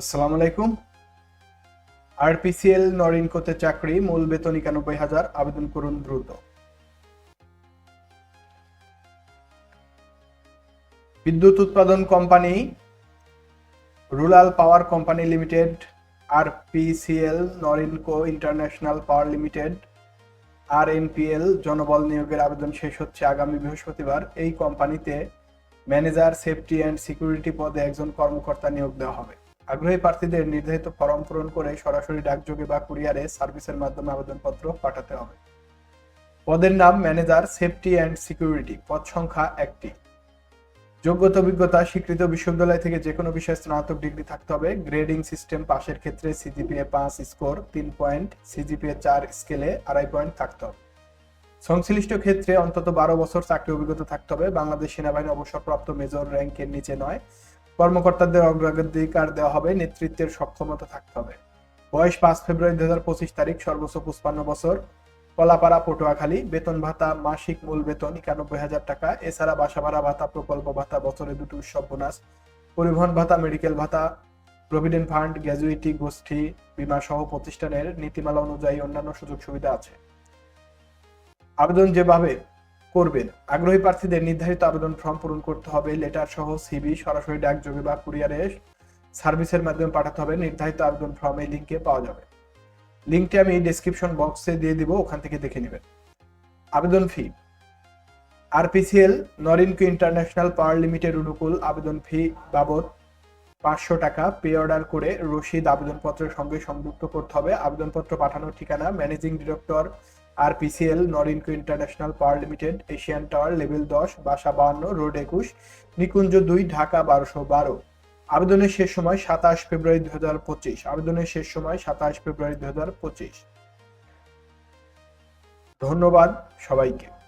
আসসালামু আলাইকুম। আরপিসিএল নরিনকোতে চাকরি, মূল বেতন একানব্বই হাজার, আবেদন করুন দ্রুত। বিদ্যুৎ উৎপাদন company, rural power company limited, RPCL Norinco international power limited আর এনপিএল জনবল নিয়োগের আবেদন শেষ হচ্ছে আগামী বৃহস্পতিবার। এই কোম্পানিতে ম্যানেজার, সেফটি অ্যান্ড সিকিউরিটি পদে একজন কর্মকর্তা নিয়োগ দেওয়া হবে। আগ্রহী প্রার্থীদের নির্ধারিত ফর্ম পূরণ করে সরাসরি ডাকযোগে বা কুরিয়ারে সার্ভিসের মাধ্যমে আবেদনপত্র পাঠাতে হবে। পদের নাম, ম্যানেজার, সেফটি অ্যান্ড সিকিউরিটি, পদ সংখ্যা একটি। যোগ্যতা, অভিজ্ঞতা, স্বীকৃত বিশ্ববিদ্যালয় থেকে যে কোনো বিষয়ে স্নাতক ডিগ্রি থাকতে হবে। গ্রেডিং সিস্টেম পাশের ক্ষেত্রে সিজিপিএ পাঁচ স্কোর, তিন পয়েন্ট, সিজিপিএ চার স্কেলে আড়াই পয়েন্ট থাকতে হবে। সংশ্লিষ্ট ক্ষেত্রে অন্তত বারো বছর চাকরি অভিজ্ঞতা থাকতে হবে। বাংলাদেশ সেনাবাহিনী অবসরপ্রাপ্ত মেজর র্যাঙ্কের নিচে নয়। কর্মকর্তাদের অগ্রাধিকার দেওয়া হবে, নেতৃত্বের সক্ষমতা থাকতে হবে। বয়স পাঁচ ফেব্রুয়ারি হাজার পঁচিশ তারিখ, সর্বোচ্চ পঁচপান্ন বছর। কলাপাড়া, পটুয়াখালী, বেতন ভাতা, মাসিক মূল বেতন একানব্বই হাজার টাকা। এছাড়া বাসা ভাড়া ভাতা, প্রকল্প ভাতা, বছরে দুটো উৎসব বোনাস, পরিবহন ভাতা, মেডিকেল ভাতা, প্রভিডেন্ট ফান্ড গ্র্যাজুইটি গোষ্ঠী, বিমা সহ প্রতিষ্ঠানের নীতিমালা অনুযায়ী অন্যান্য সুযোগ সুবিধা আছে। আবেদন যেভাবে করবেন। আগ্রহী প্রার্থীদের নির্ধারিত আবেদন ফর্ম পূরণ করতে হবে। লেটার সহ সিবি সরাসরি ডাকযোগে বা কুরিয়ারে সার্ভিসের মাধ্যমে পাঠাতে হবে। নির্ধারিত আবেদন ফর্ম এই লিঙ্কে পাওয়া যাবে। লিঙ্কটি আমি ডেসক্রিপশন বক্সে দিয়ে দিব, ওখান থেকে দেখে নেবেন। আবেদন fee RPCL Norinco international power limited অনুকূল আবেদন ফি বাবদ পাঁচশো টাকা পে অর্ডার করে রসিদ আবেদনপত্রের সঙ্গে সংযুক্ত করতে হবে। আবেদনপত্র পাঠানোর ঠিকানা, managing director RPCL, Norinco international power limited, Asian tower, level দশ, বাসা বাহান্ন, রোড একুশ, নিকুঞ্জ দুই, ঢাকা বারোশো বারো। আবেদনের শেষ সময় সাতাশ ফেব্রুয়ারি দু হাজার পঁচিশ। আবেদনের শেষ সময় সাতাশ ফেব্রুয়ারি দু হাজার পঁচিশ। ধন্যবাদ সবাইকে।